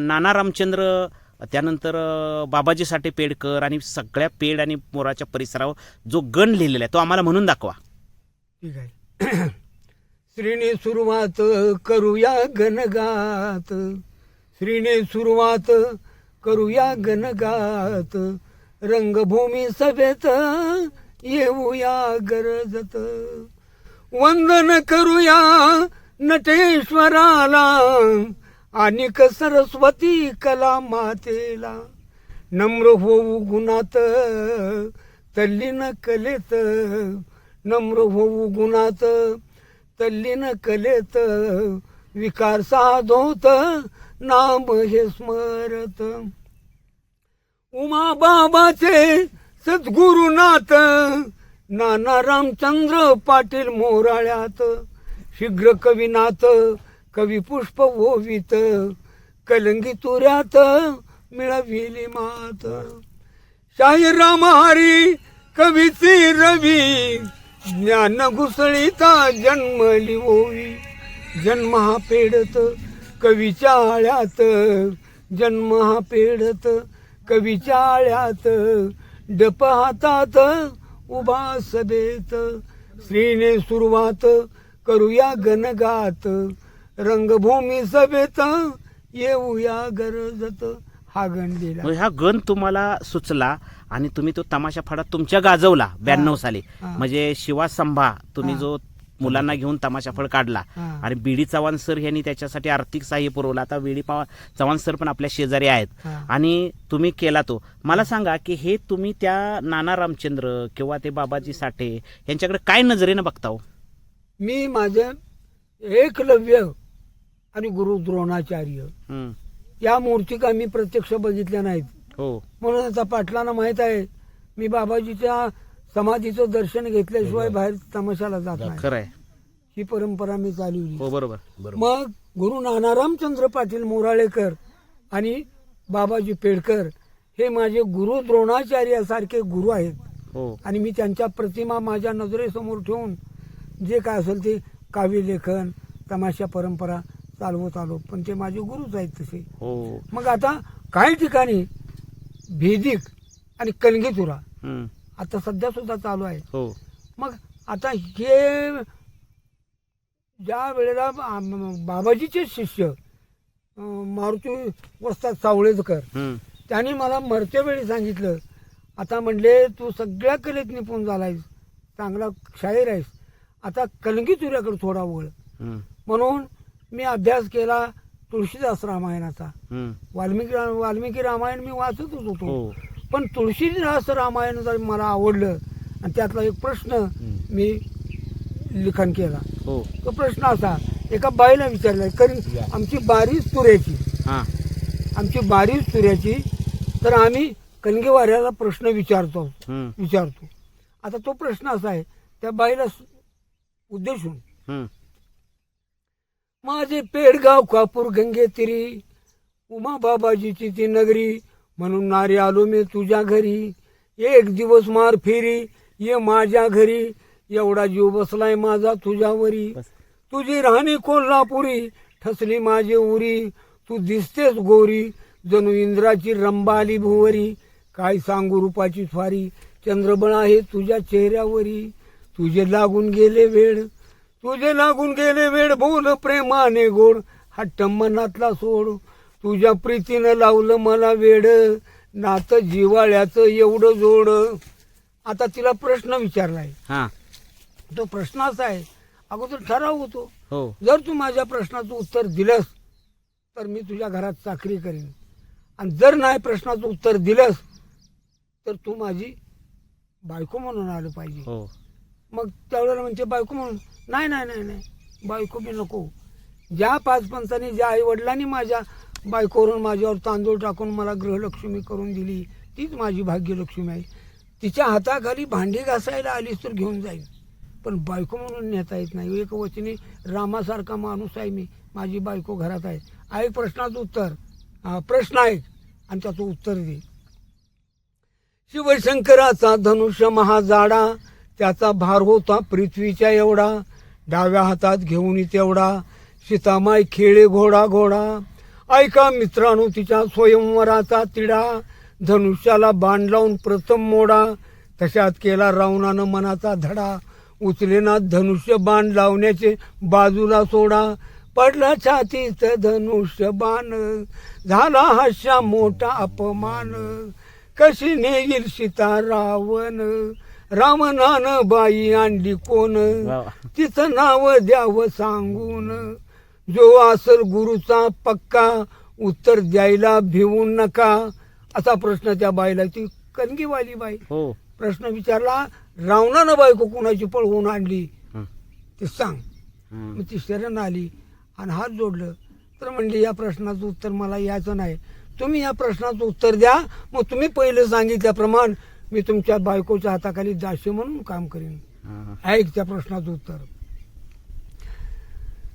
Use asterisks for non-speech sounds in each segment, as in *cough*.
नाना रामचंद्र त्यानंतर बाबाजी साठे पेडकर आणि सगळ्या पेड आणि मोराच्या परिसरावर जो गण लिहिलेला आहे तो आम्हाला म्हणून दाखवा. ठीक आहे. *clears throat* श्रीने सुरुवात करूया गणगात श्रीने सुरुवात करूया गणगात रंगभूमी सभेत येऊया गरजत. वंदन करूया नटेश्वराला. आणि सरस्वती कला मातेला. नम्र होऊ गुणात तल्लीन कलेत. नम्र होऊ गुणात तल्लीन कलेत. विकार साधोत नाम हे स्मरत. उमा बाबाचे सद्गुरुनाथ नाना रामचंद्र पाटील मोराळ्यात. शीघ्र कविनाथ कवी पुष्प ओवित कलंगी तुऱ्यात मिळविली मात. शाहीराम रामहारी कवीची रवी ज्ञान घुसळीता जन्मली ओवी. जन्म हा पेडत कवीच्या आळ्यात जन्म हा पेडत कवीच्या आळ्यात डप हातात उभा सभेत. श्रीने सुरुवात करूया गणगात रंगभूमी सभेत येऊया गरजत हा गण दिला हा गण तुम्हाला सुचला आणि तुम्ही तो तमाशा फाडा तुमच्या गाजवला ब्याण्णव साली. म्हणजे शिवा संभा तुम्ही. जो मुलांना घेऊन तमाशा फळ काढला. आणि बीडी चव्हाण सर यांनी त्याच्यासाठी आर्थिक सहाय्य पुरवलं आता बीडी चव्हाण सर पण आपल्या शेजारी आहेत. आणि तुम्ही केला तो मला सांगा की हे तुम्ही त्या नाना रामचंद्र किंवा ते बाबाजी साठे यांच्याकडे काय नजरेनं बघता हो मी माझं एकलव्य आणि गुरु द्रोणाचार्य. हम्म. या मूर्तिका मी प्रत्यक्ष बघितल्या नाहीत. हो. म्हणून आता पाटलांना माहीत आहे मी बाबाजीच्या समाधीचं दर्शन घेतल्याशिवाय बाहेर तमाशाला जात नाही. ही परंपरा मी चालवली हो बरोबर. मग गुरु नानारामचंद्र पाटील मोराळेकर आणि बाबाजी पेडकर हे माझे गुरु द्रोणाचार्यासारखे गुरु आहेत. हो. आणि मी त्यांच्या प्रतिमा माझ्या नजरेसमोर ठेवून जे काय असेल ते काव्य लेखन तमाशा परंपरा चालवत आलो. पण ते माझे गुरुच आहेत तसे. हो. मग आता काही ठिकाणी भेदिक आणि कणगीतुरा हम्म. आता सध्या सुद्धा चालू आहे हो. मग आता हे ज्या वेळेला आम- बाबाजीचे शिष्य अं, मारुती वस्ताद सावळेकर हम्म. त्यांनी मला मरते वेळी सांगितलं आता म्हणले तू सगळ्या कलेत निपुण झालायस चांगला शाहीर आहेस. आता कलंगी तुऱ्याकडे थोडा वळ. हम्म. म्हणून मी अभ्यास केला तुळशीदास रामायणाचा. वाल्मिकी वाल्मिकी रामायण मी वाचतच होतो. हो. पण तुळशीदास रामायण जर मला आवडलं आणि त्यातला एक प्रश्न मी लिखाण केला. हो. तो प्रश्न असा एका बाईला विचारला कारण आमची बारीच तुऱ्याची आमची बारीच तुऱ्याची तर आम्ही कणगेवाऱ्याला प्रश्न विचारतो. विचारतो. आता तो प्रश्न असा आहे त्या बाईला उद्देशून. माझे पेडगाव कापूर गंगे तिरी उमा बाबाजीची ती नगरी म्हणून नारी आलो मी तुझ्या घरी. एक दिवस मार फेरी ये माझ्या घरी. एवढा जीव बसलाय माझा तुझ्यावरी. तुझी राहणी कोल्हापुरी ठसली माझी उरी. तू दिसतेस गोरी जणू इंद्राची रंबा आली भुवरी. काय सांगू रूपाची स्वारी चंद्रबळ आहे तुझ्या चेहऱ्यावरी. तुझे लागून गेले वेळ तुझे लागून गेले वेळ बोल प्रेमाने गोड. हट्ट मनातला सोड. तुझ्या प्रीतीनं लावलं मला वेड. नात जिवाळ्याचं एवढं जोड. आता तिला प्रश्न विचारलाय. हा. तो प्रश्न असा आहे अगोदर ठराव होतो. हो. जर तू माझ्या प्रश्नाचं उत्तर दिलंस तर मी तुझ्या घरात चाकरी करीन. आणि जर नाही प्रश्नाचं उत्तर दिलंस तर तू माझी बायको म्हणून आलं पाहिजे. हो. मग त्यावेळेला म्हणते बायको म्हणून नाही नाही नाही नाही. बायको मी नको. ज्या पाच पंचांनी ज्या आई वडिलांनी माझ्या बायकोवरून माझ्यावर तांदूळ टाकून मला गृहलक्ष्मी करून दिली तीच माझी भाग्यलक्ष्मी आहे. तिच्या हाताखाली भांडी घासायला आलीच तर घेऊन जाईल पण बायको म्हणून नेता येत नाही. एक वचनी रामासारखा माणूस आहे मी. माझी बायको घरात आहे. ऐक प्रश्नाचं उत्तर. हा, प्रश्न ऐक आणि त्याचं उत्तर दे. शिवशंकराचा धनुष्य महाजाडा त्याचा भार होता पृथ्वीच्या एवढा. डाव्या हातात घेऊन तेवढा सीतामाई खेळे घोडा घोडा. ऐका मित्रांनो तिच्या स्वयंवराचा तिढा धनुष्याला बाण लावून प्रथम मोडा. तशात केला रावणानं मनाचा धडा. उचलेना धनुष्य बाण लावण्याचे बाजूला सोडा. पडला छातीत धनुष्य बाण. झाला हास्या मोठा अपमान. कशी नेईल सीता रावण? रावणानं बाई आणली कोण. तिचं नाव द्यावं सांगून. जो असल गुरुचा पक्का उत्तर द्यायला भिवू नका. असा प्रश्न त्या बाईला ती कणगीवाली बाई. हो. प्रश्न विचारला रावणानं बायको कुणाची पळवून आणली. ते सांग. मग ती शरण आली आणि हात जोडलं. तर म्हणली या प्रश्नाचं उत्तर मला याचं नाही. तुम्ही या प्रश्नाचं उत्तर द्या. मग तुम्ही पहिलं सांगितल्याप्रमाणे मी तुमच्या बायकोच्या हाताखाली दाशी म्हणून काम करीन. हं. ऐक त्या प्रश्नाचं उत्तर.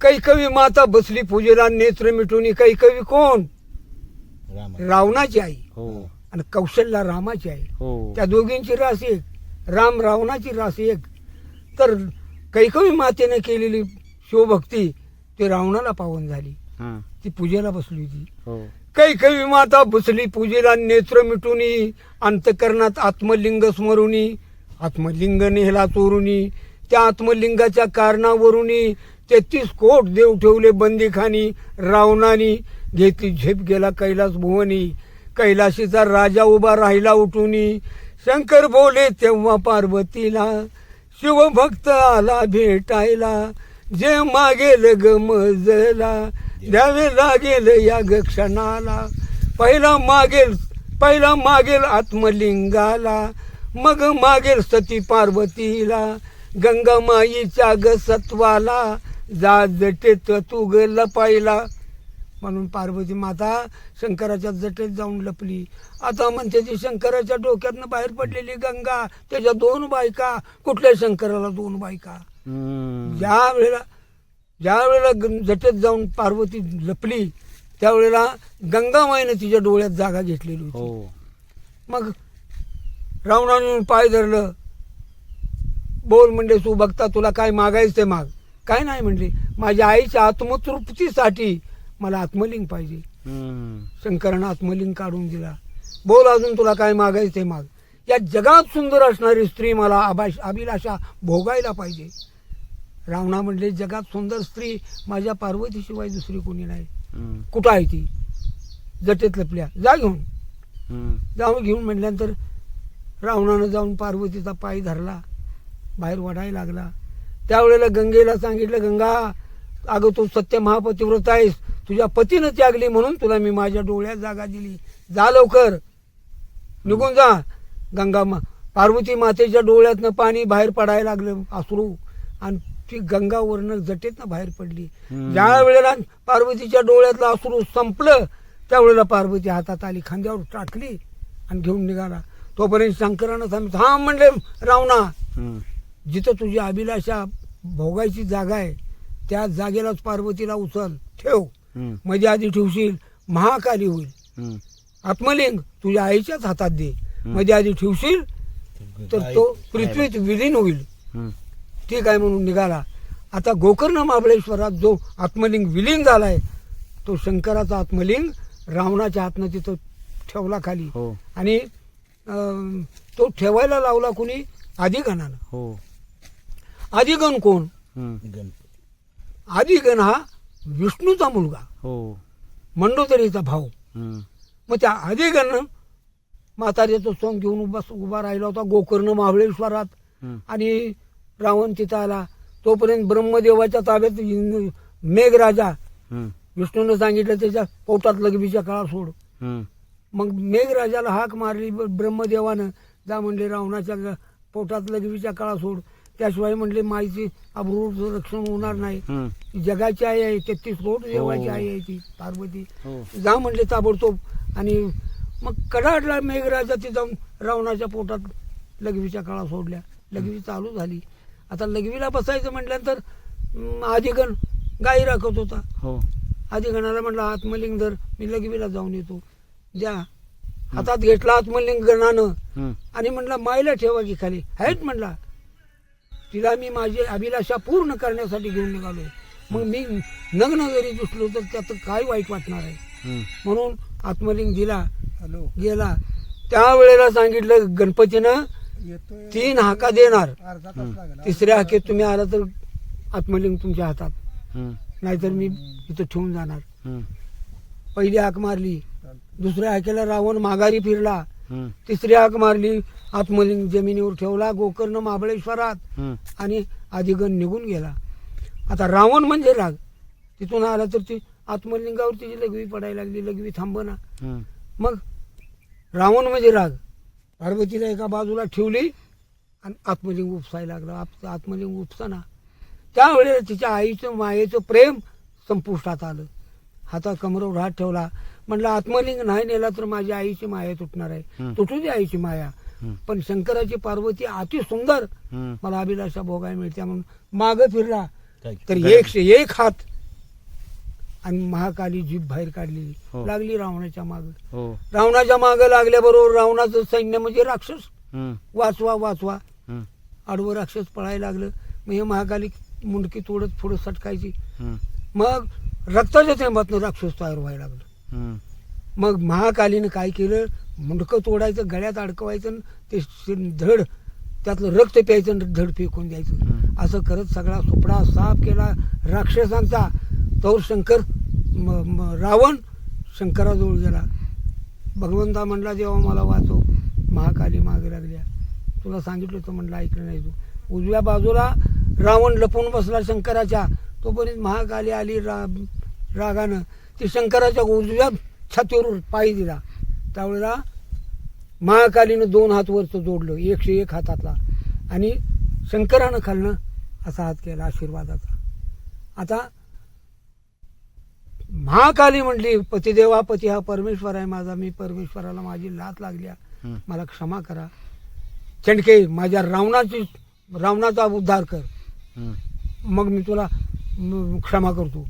कैकवी माता बसली पूजेला नेत्र मिटून कैकवी कोण? रावणाची आई. हो. आणि कौशल्या रामाची आई. हो. त्या दोघींची रास एक. राम रावणाची रास एक. तर कैकवी मातेने केलेली शिवभक्ती ती रावणाला पावन झाली. हं. ती पूजेला बसली होती हो कैकवी माता बसली पूजेला नेत्र मिटुनी अंतकरणात आत्मलिंग स्मरुनी आत्मलिंग नेहला चोरुनी त्या आत्मलिंगाच्या कारणावरुनी तेहतीस कोट देव ठेवले बंदीखानी रावणानी घेतली झेप गेला कैलास भुवनी कैलाशीचा राजा उभा राहिला उठुनी शंकर बोले तेव्हा पार्वतीला शिवभक्त आला भेटायला जे मागेल ग मजला द्यावे लागेल या ग क्षणाला पहिला मागेल पहिला मागेल आत्मलिंगाला. मग मागेल सती पार्वतीला. गंगा माईच्या ग सत्वाला. जा जटेत तू ग लपायला. म्हणून पार्वती माता शंकराच्या जटेत जाऊन लपली. आता म्हणते ती शंकराच्या डोक्यातनं बाहेर पडलेली गंगा त्याच्या दोन बायका. कुठल्या शंकराला दोन बायका. ज्या वेळेला ज्या वेळेला जटेत जाऊन पार्वती लपली त्यावेळेला गंगामाईनं तिच्या डोळ्यात जागा घेतलेली होती. हो. मग रावणाने पाय धरलं. बोल म्हणले तू बघता तुला काय मागायचं ते माग. काय नाही म्हणले. माझ्या आईच्या आत्मतृप्तीसाठी मला आत्मलिंग पाहिजे. शंकरानं आत्मलिंग काढून दिला. बोल अजून तुला काय मागायचं ते माग. या जगात सुंदर असणारी स्त्री मला आभाश अभिलाषा भोगायला पाहिजे. रावणा म्हणले जगात सुंदर स्त्री माझ्या पार्वतीशिवाय दुसरी कोणी नाही. कुठं आहे ती? जटेत लपल्या जा घेऊन. जाऊन घेऊन म्हटल्यानंतर रावणानं जाऊन पार्वतीचा पाय धरला बाहेर वडायला लागला. त्यावेळेला गंगेला सांगितलं गंगा अगं तू सत्य महापतिव्रत आहेस. तुझ्या पतीनं त्यागली म्हणून तुला मी माझ्या डोळ्यात जागा दिली. जा लवकर. निघून जा. गंगा मा पार्वती मातेच्या डोळ्यातनं पाणी बाहेर पडायला लागलं अश्रू. आणि ती गंगावरनं जटेतनं बाहेर पडली. ज्या वेळेला पार्वतीच्या डोळ्यातलं अश्रू संपलं त्यावेळेला पार्वती हातात आली खांद्यावर टाकली आणि घेऊन निघाला तोपर्यंत शंकरानं सांगितलं हा म्हणले रावणा. जिथं तुझी अभिलाषा भोगायची जागा आहे त्या जागेलाच पार्वतीला उचल ठेव हं. मध्ये आधी ठेवशील महाकाली होईल. आत्मलिंग तुझ्या आईच्याच हातात दे मध्ये आधी ठेवशील तर तो पृथ्वीत विलीन होईल. ठीक आहे म्हणून निघाला? आता गोकर्ण महाबळेश्वरात जो आत्मलिंग विलीन झालाय तो शंकराचा आत्मलिंग रावणाच्या हातनं तिथं ठेवला खाली. हो. आणि अं, तो ठेवायला लावला कुणी? आदिगणानं. हो. आदिगण कोण. आदिगण हा विष्णूचा मुलगा. हो. मंडोदरीचा भाऊ. मग त्या आदिगण म्हाताऱ्याचं सोंग घेऊन उभा उभा राहिला होता गोकर्ण महाबळेश्वरात. आणि रावण तिथं आला. तोपर्यंत ब्रह्मदेवाच्या ताब्यात मेघराजा हं. विष्णूनं सांगितलं त्याच्या पोटात लघवीच्या काळा सोड. हं. मग मेघराजाला हाक मारली ब्रह्मदेवानं. जा म्हणले रावणाच्या पोटात लघवीच्या काळा सोड. त्याशिवाय म्हणले माईची अब्रूचं रक्षण होणार नाही. हं. जगाची आई आहे तेहतीस कोट देवाची आई आहे ती पार्वती. हो. जा म्हणले ताबडतोब. आणि मग कडाडला मेघराजा ती जाऊन रावणाच्या पोटात लघवीच्या काळा सोडल्या. लघवी चालू झाली. आता लघवीला बसायचं म्हटल्यानंतर आदिगण गाई राखत होता. हो. आदिगणाला म्हटलं आत्मलिंग धर मी लघवीला जाऊन येतो. द्या हातात घेतला आत्मलिंग गणानं. आणि म्हणला मायला ठेवा की खाली. आहेत म्हणला तिला मी माझी अभिलाषा पूर्ण करण्यासाठी घेऊन निघालो मग मी नग्न जरी दिसलो तर त्यात काय वाईट वाटणार आहे. म्हणून आत्मलिंग दिला. गेला. त्यावेळेला सांगितलं गणपतीनं तीन हाका देणार. अर्धा तास लागला. तिसऱ्या हाकेत तुम्ही आला तर आत्मलिंग तुमच्या हातात. नाहीतर मी इथं ठेवून जाणार. पहिली हाक मारली. दुसऱ्या हाकेला रावण माघारी फिरला. तिसरी हाक मारली. आत्मलिंग जमिनीवर ठेवला. गोकर्ण महाबळेश्वरात. आणि आदिगण निघून गेला. आता रावण म्हणजे राग. तिथून आला तर ती आत्मलिंगावर तिची लघवी पडायला लागली लघवी थांबना. मग रावण म्हणजे राग. पार्वतीला एका बाजूला ठेवली आणि आत्मलिंग उपसायला लागलं आप आत्मलिंग उपसाना त्यावेळेला तिच्या आईचं मायेचं प्रेम संपुष्टात आलं हातात कमरावर हात ठेवला म्हटलं आत्मलिंग नाही नेला तर माझ्या आईची माया तुटणार आहे. तुटू दे आईची माया. पण शंकराची पार्वती अति सुंदर. मला अभिलाषा भोगायला मिळते म्हणून माग फिरला? तर एकशे एक हात आणि महाकाली जीभ बाहेर काढली हो. लागली रावणाच्या माग हो रावणाच्या माग लागल्याबरोबर रावणाचं सैन्य म्हणजे राक्षस हम्म. वाचवा वाचवा हम्म. आडवं राक्षस पळायला लागलं मग हे महाकाली मुंडकी तोडत पुढं सटकायची हम्म. मग रक्ताच्या थेंबातनं राक्षस तयार व्हायला लागलं हम्म. मग महाकालीनं काय केलं मुंडकं तोडायचं गळ्यात अडकवायचं आणि ते धड त्यातलं रक्त प्यायचं आणि धड फेकून द्यायचं. असं करत सगळा सुपडा साफ केला. राक्षसांचा तोर शंकर म- म- रावण शंकराजवळ गेला. भगवंता म्हणला देवा मला वाचव. महाकाली मागे लागल्या. तुला सांगितलं होतं म्हणलं ऐकलं नाही तू. उजव्या बाजूला रावण लपून बसला शंकराच्या. तोपर्यंत महाकाली आली रा रागानं. ती शंकराच्या उजव्या छातीवर पाय दिला. त्यावेळेला महाकालीनं दोन हात वरचं जोडलं एकशे एक हातातला. आणि शंकरानं खालनं असा हात केला आशीर्वादाचा. आता महाकाली म्हटली पतिदेवा पती हा परमेश्वर आहे माझा मी परमेश्वराला माझी लात लागल्या. मला क्षमा करा. चंडके माझ्या रावणाची रावणाचा उद्धार कर. मग मी तुला क्षमा करतो.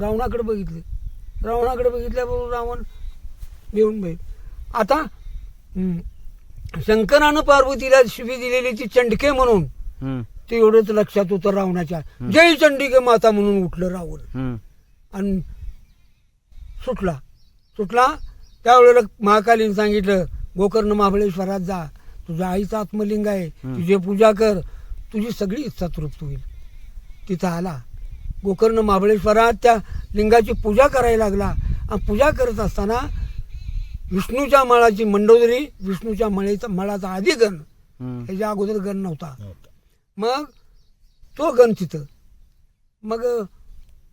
रावणाकडे बघितले. रावणाकडे बघितल्याबरोबर रावण येऊन बैल आता शंकरानं पार्वतीला शिवी दिलेली ती चंडके म्हणून. ते एवढंच लक्षात होतं रावणाच्या. जय चंडिके माता म्हणून उठलं रावण. आणि सुटला. सुटला. त्यावेळेला महाकालीने सांगितलं गोकर्ण महाबळेश्वरात जा. तुझ्या आईचं आत्मलिंग आहे. तुझी पूजा कर. तुझी सगळी इच्छा तृप्त होईल. तिथं आला. गोकर्ण महाबळेश्वरात त्या लिंगाची पूजा करायला लागला. आणि पूजा करत असताना विष्णूच्या मळाची मंडोदरी विष्णूच्या मळेचा मळाचा आधी गण. ह्याच्या अगोदर गण नव्हता. मग तो गण तिथं. मग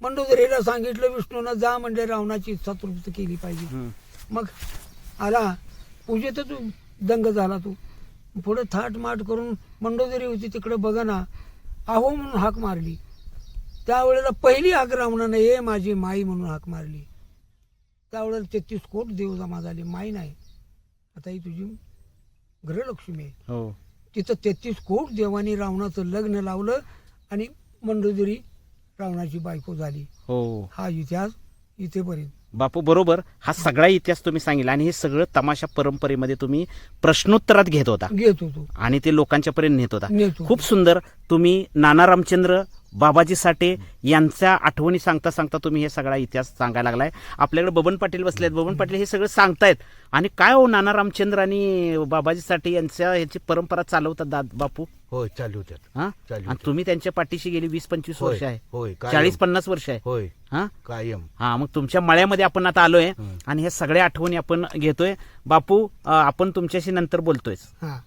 मंडोदरीला सांगितलं विष्णूनं जा म्हणजे रावणाची इच्छा तृप्त केली पाहिजे. मग आला. पूजेत तू दंग झाला तू. पुढे थाट माट करून मंडोदरी होती तिकडे बघा ना. आहो म्हणून हाक मारली. त्यावेळेला पहिली हाक रावणानं ये माझी माई म्हणून हाक मारली. त्यावेळेला तेहतीस कोट देव जमा झाले माई नाही. आता ही तुझी गृहलक्ष्मी आहे. हो. तिथं तेहतीस कोट देवानी रावणाचं लग्न लावलं आणि मंडोदरी रावणाची बायको झाली. हो. हा इतिहास इथेपर्यंत. बापू बरोबर. हा सगळा इतिहास तुम्ही सांगितला आणि हे सगळं तमाशा परंपरेमध्ये तुम्ही प्रश्नोत्तरात घेत होता. घेत होतो. आणि ते लोकांच्या पर्यंत नेत होता. नेत होतो. खूप सुंदर. तुम्ही नाना रामचंद्र बाबाजी साठे यांच्या आठवणी सांगता सांगता तुम्ही हे सगळा इतिहास सांगायला लागलाय. आपल्याकडे बबन पाटील बसले आहेत बबन पाटील हे सगळं सांगतायत. आणि काय हो नाना रामचंद्र आणि बाबाजी साठे यांच्या ह्याची परंपरा चालवतात दाद बापू? होय चालू होत्यात. हा? चालू आणि तुम्ही त्यांच्या पाठीशी गेली वीस पंचवीस वर्ष आहे. होय, कायम. चाळीस पन्नास वर्ष आहे. होय हा? कायम. हा मग तुमच्या मळ्यामध्ये आपण आता आलोय हं. आणि ह्या सगळ्या आठवणी आपण घेतोय. बापू अं, आपण तुमच्याशी नंतर बोलतोय हा.